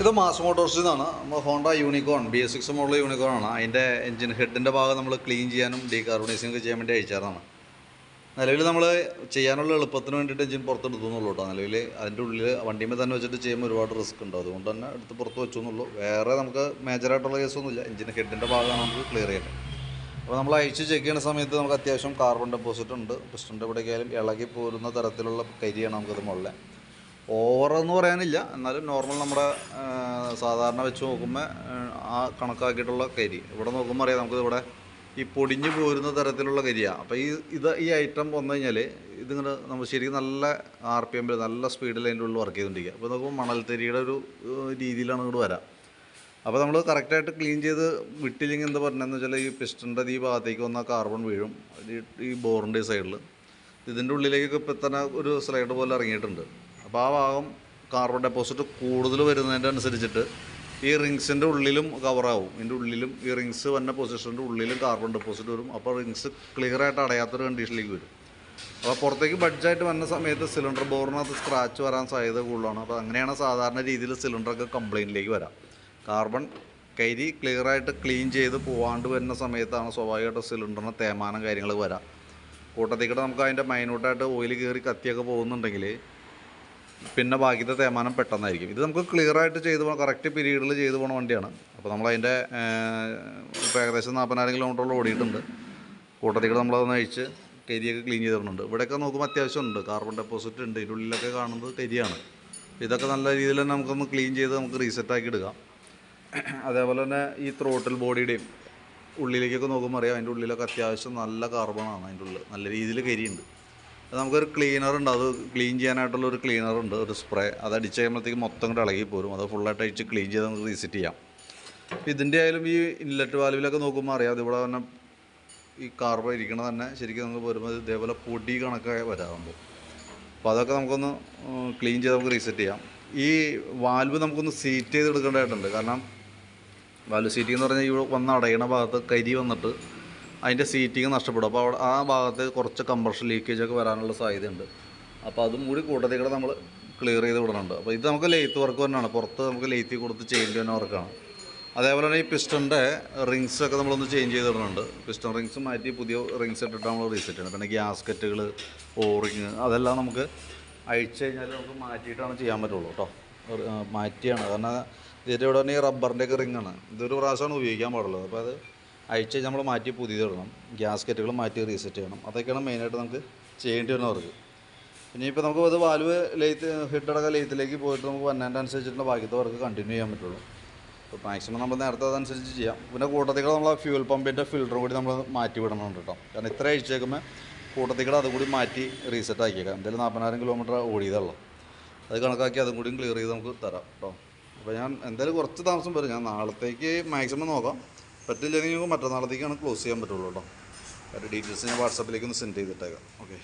ഇത് മാസ് മോട്ടോഴ്സിൽ നിന്നാണ് നമ്മൾ Honda Unicorn B S six model Unicorn ആണ്. അതിന്റെ എഞ്ചിൻ ഹെഡിന്റെ ഭാഗം നമ്മൾ ക്ലീൻ ചെയ്യാനും ഡീ ഡീകാർബണൈസിംഗ് ചെയ്യാൻ വേണ്ടി അയച്ചാറാണ് നിലവിൽ നമ്മൾ ചെയ്യാനുള്ള എളുപ്പത്തിന് വേണ്ടിയിട്ട് എഞ്ചിൻ പുറത്തെടുത്തു എന്നുള്ളൂ കേട്ടോ. നിലവിൽ അതിന്റെ ഉള്ളിൽ വണ്ടിമേ തന്നെ വെച്ചിട്ട് ചെയ്യുമ്പോൾ ഒരുപാട് റിസ്ക് ഉണ്ട്. അതുകൊണ്ട് തന്നെ എടുത്ത് പുറത്ത് വെച്ചു എന്നുള്ളൂ വേറെ നമുക്ക് മേജറായിട്ടുള്ള കേസൊന്നുമില്ല എഞ്ചിൻ ഹെഡിന്റെ ഭാഗമാണ് നമുക്ക് ക്ലിയർ ചെയ്യേണ്ടത് അപ്പോൾ നമ്മൾ അയച്ച് ചെക്ക് ചെയ്യുന്ന സമയത്ത് നമുക്ക് അത്യാവശ്യം കാർബൺ ഡെപ്പോസിറ്റ് ഉണ്ട്. പിസ്റ്റന്റെ ഇവിടേക്കായാലും ഇളകി പോരുന്ന തരത്തിലുള്ള കരിയാണ് നമുക്കത് മുകളിൽ ഓവർ എന്ന് പറയാനില്ല. എന്നാലും നോർമൽ നമ്മുടെ സാധാരണ വെച്ച് നോക്കുമ്പോൾ ആ കണക്കാക്കിയിട്ടുള്ള കരി. ഇവിടെ നോക്കുമ്പോൾ അറിയാം നമുക്ക് ഇവിടെ ഈ പൊടിഞ്ഞു പോരുന്ന തരത്തിലുള്ള കരിയാണ് അപ്പോൾ ഈ ഇത് ഈ ഐറ്റം വന്നു കഴിഞ്ഞാൽ ഇതിങ്ങനെ നമ്മൾ ശരിക്കും നല്ല ആർ പി എമ്മിൽ നല്ല സ്പീഡിൽ അതിന്റെ ഉള്ളിൽ വർക്ക് ചെയ്തുകൊണ്ടിരിക്കുക അപ്പോൾ നോക്കുമ്പോൾ മണൽത്തരിയുടെ ഒരു രീതിയിലാണ് ഇങ്ങോട്ട് വരാം. അപ്പോൾ നമ്മൾ കറക്റ്റായിട്ട് ക്ലീൻ ചെയ്ത് വിട്ടില്ലെങ്കിൽ എന്താ പറഞ്ഞതെന്ന് വെച്ചാൽ ഈ പിസ്റ്റന്റെ ഈ ഭാഗത്തേക്ക് വന്ന കാർബൺ വീഴും. ഈ- ബോറിന്റെ സൈഡിൽ ഇതിന്റെ ഉള്ളിലേക്കൊക്കെ ഇപ്പം തന്നെ ഒരു സ്ലൈഡ് പോലെ ഇറങ്ങിയിട്ടുണ്ട്. അപ്പോൾ ആ ഭാഗം കാർബൺ ഡെപ്പോസിറ്റ് കൂടുതൽ വരുന്നതിന്റെ അനുസരിച്ചിട്ട് ഈ റിങ്സിന്റെ ഉള്ളിലും കവറാവും ഇതിന്റെ ഉള്ളിലും ഈ റിങ്സ് വന്ന പൊസിഷന്റെ ഉള്ളിലും കാർബൺ ഡെപ്പോസിറ്റ് വരും. അപ്പോൾ റിങ്സ് ക്ലിയർ ആയിട്ട് അടയാത്തൊരു കണ്ടീഷനിലേക്ക് വരും. അപ്പോൾ പുറത്തേക്ക് ബഡ്ജായിട്ട് വന്ന സമയത്ത് സിലിണ്ടർ ബോറിനകത്ത് സ്ക്രാച്ച് വരാൻ സാധ്യത കൂടുതലാണ്. അപ്പോൾ അങ്ങനെയാണ് സാധാരണ രീതിയിൽ സിലിണ്ടറൊക്കെ കംപ്ലയിന്റിലേക്ക് വരാം. കാർബൺ കരി ക്ലിയറായിട്ട് ക്ലീൻ ചെയ്ത് പോവാണ്ട് വരുന്ന സമയത്താണ് സ്വാഭാവികമായിട്ട് സിലിണ്ടറിന് തേമാനം കാര്യങ്ങൾ വരാം. കൂട്ടത്തിൽ നമുക്ക് അതിന്റെ മൈനൂട്ടായിട്ട് ഓയിൽ കയറി കത്തിയൊക്കെ പോകുന്നുണ്ടെങ്കിൽ പിന്നെ ബാക്കിയത്തെ തേമാനം പെട്ടെന്നായിരിക്കും. ഇത് നമുക്ക് ക്ലിയറായിട്ട് ചെയ്ത് പോകണം കറക്റ്റ് പീരീഡിൽ ചെയ്ത് പോണ വണ്ടിയാണ്. അപ്പോൾ നമ്മളതിന്റെ ഇപ്പോൾ ഏകദേശം നാൽപ്പതിനായിരം കിലോമീറ്ററോളം ഓടിയിട്ടുണ്ട്. കൂട്ടത്തിൽ നമ്മളതൊന്ന് അഴിച്ച് കരിയൊക്കെ ക്ലീൻ ചെയ്തിട്ടുണ്ട് ഇവിടെയൊക്കെ നോക്കുമ്പോൾ അത്യാവശ്യമുണ്ട് കാർബൺ ഡെപ്പോസിറ്റ് ഉണ്ട്. ഇതിന്റെ ഉള്ളിലൊക്കെ കാണുന്നത് കരിയാണ് ഇതൊക്കെ നല്ല രീതിയിൽ തന്നെ നമുക്കൊന്ന് ക്ലീൻ ചെയ്ത് നമുക്ക് റീസെറ്റാക്കി എടുക്കാം. അതേപോലെ തന്നെ ഈ ത്രോട്ടിൽ ബോഡിയുടെയും ഉള്ളിലേക്കൊക്കെ നോക്കുമ്പോൾ അറിയാം അതിന്റെ ഉള്ളിലൊക്കെ അത്യാവശ്യം നല്ല കാർബണാണ് അതിന്റെ ഉള്ളിൽ നല്ല രീതിയിൽ കരിയുണ്ട് നമുക്കൊരു ക്ലീനർ ഉണ്ട്. അത് ക്ലീൻ ചെയ്യാനായിട്ടുള്ള ഒരു ക്ലീനർ ഉണ്ട് ഒരു സ്പ്രേ അത് അടിച്ച് കഴിയുമ്പോഴത്തേക്ക് മൊത്തം കൂടെ ഇളകി പോരും. അത് ഫുള്ളായിട്ട് അടിച്ച് ക്ലീൻ ചെയ്ത് നമുക്ക് റീസെറ്റ് ചെയ്യാം. ഇതിന്റെ ആയാലും ഈ ഇൻലെറ്റ് വാൽവിലൊക്കെ നോക്കുമ്പോൾ അറിയാം അതിവിടെ തന്നെ ഈ കാർബൺ ഇരിക്കണ തന്നെ ശരിക്കും നമുക്ക് വരുമ്പോൾ ഇതേപോലെ പൊടി കണക്കായി വരാറുണ്ട്. അപ്പോൾ അതൊക്കെ നമുക്കൊന്ന് ക്ലീൻ ചെയ്ത് നമുക്ക് റീസെറ്റ് ചെയ്യാം. ഈ വാൽവ് നമുക്കൊന്ന് സീറ്റ് ചെയ്ത് എടുക്കേണ്ടതായിട്ടുണ്ട് കാരണം വാൽവ് സീറ്റിംഗ് എന്ന് പറഞ്ഞാൽ ഇവിടെ വന്ന് അടയണ ഭാഗത്ത് കരി വന്നിട്ട് അതിന്റെ സീറ്റിംഗ് നഷ്ടപ്പെടും. അപ്പോൾ അവിടെ ആ ഭാഗത്ത് കുറച്ച് കംപ്രഷൻ ലീക്കേജ് ഒക്കെ വരാനുള്ള സാധ്യതയുണ്ട്. അപ്പോൾ അതും കൂടി കൂട്ടത്തിൽ കൂടെ നമ്മൾ ക്ലിയർ ചെയ്ത് വിടുന്നുണ്ട് അപ്പോൾ ഇത് നമുക്ക് ലെയ്ത്ത് വർക്ക് തന്നെയാണ്. പുറത്ത് നമുക്ക് ലെയ്ത്തി കൊടുത്ത് ചേഞ്ച് ചെയ്യുന്ന വർക്കാണ് അതേപോലെ തന്നെ ഈ പിസ്റ്റന്റെ റിങ്സ് ഒക്കെ നമ്മളൊന്ന് ചേഞ്ച് ചെയ്ത് ഇടുന്നുണ്ട് പിസ്റ്റൺ റിങ്സ് മാറ്റി പുതിയ റിങ്സ് ഇട്ടിട്ട് നമ്മൾ റീസെറ്റ് ചെയ്യണം. പിന്നെ ഗ്യാസ്കറ്റുകൾ ഓറിങ് അതെല്ലാം നമുക്ക് അഴിച്ചു കഴിഞ്ഞാൽ നമുക്ക് മാറ്റിയിട്ടാണ് ചെയ്യാൻ പറ്റുള്ളൂ കേട്ടോ മാറ്റിയാണ്. കാരണം ഇതിന്റെ ഇവിടെ തന്നെ ഈ റബ്ബറിന്റെ ഒക്കെ റിങ്ങാണ് ഇതൊരു പ്രാവശ്യമാണ് ഉപയോഗിക്കാൻ പാടുള്ളത്. അപ്പോൾ അത് അഴിച്ച് നമ്മൾ മാറ്റി പുതിയത് ഇടണം. ഗ്യാസ്കറ്റുകൾ മാറ്റി റീസെറ്റ് ചെയ്യണം. അതൊക്കെയാണ് മെയിനായിട്ട് നമുക്ക് ചെയ്യേണ്ടി വരുന്ന വർക്ക് ഇനിയിപ്പോൾ നമുക്ക് അത് വാൽവ് ലെയ്ത്ത് ഹിട്ടടക്ക ലെയ്ത്തിലേക്ക് പോയിട്ട് നമുക്ക് വന്നതിന്റെ അനുസരിച്ചിട്ടുള്ള ബാക്കിയത്തെ വർക്ക് കണ്ടിന്യൂ ചെയ്യാൻ പറ്റുള്ളൂ. അപ്പോൾ മാക്സിമം നമ്മൾ നേരത്തെ അതനുസരിച്ച് ചെയ്യാം. പിന്നെ കൂട്ടത്തിൽ നമ്മൾ ഫ്യൂൽ പമ്പിന്റെ ഫിൽറ്റർ കൂടി നമ്മൾ മാറ്റി വിടണമുണ്ട് കേട്ടോ. കാരണം ഇത്ര അഴിച്ചേക്കുമ്പോൾ കൂട്ടത്തിൽ അതും കൂടി മാറ്റി റീസെറ്റ് ആക്കിയേക്കാം. എന്തായാലും നാൽപ്പതിനായിരം കിലോമീറ്റർ ഓടിയതുള്ളൂ അത് കണക്കാക്കി അതും കൂടി ക്ലിയർ ചെയ്ത് നമുക്ക് തരാം കേട്ടോ. അപ്പോൾ ഞാൻ എന്തായാലും കുറച്ച് താമസം വരും. ഞാൻ നാളത്തേക്ക് മാക്സിമം നോക്കാം. പറ്റില്ലെങ്കിൽ മറ്റന്നാളത്തേക്കാണ് ക്ലോസ് ചെയ്യാൻ പറ്റുള്ളൂ കേട്ടോ. അതിന്റെ ഡീറ്റെയിൽസ് ഞാൻ വാട്സാപ്പിലേക്ക് ഒന്ന് സെൻഡ് ചെയ്തിട്ടേക്കാം. ഓക്കെ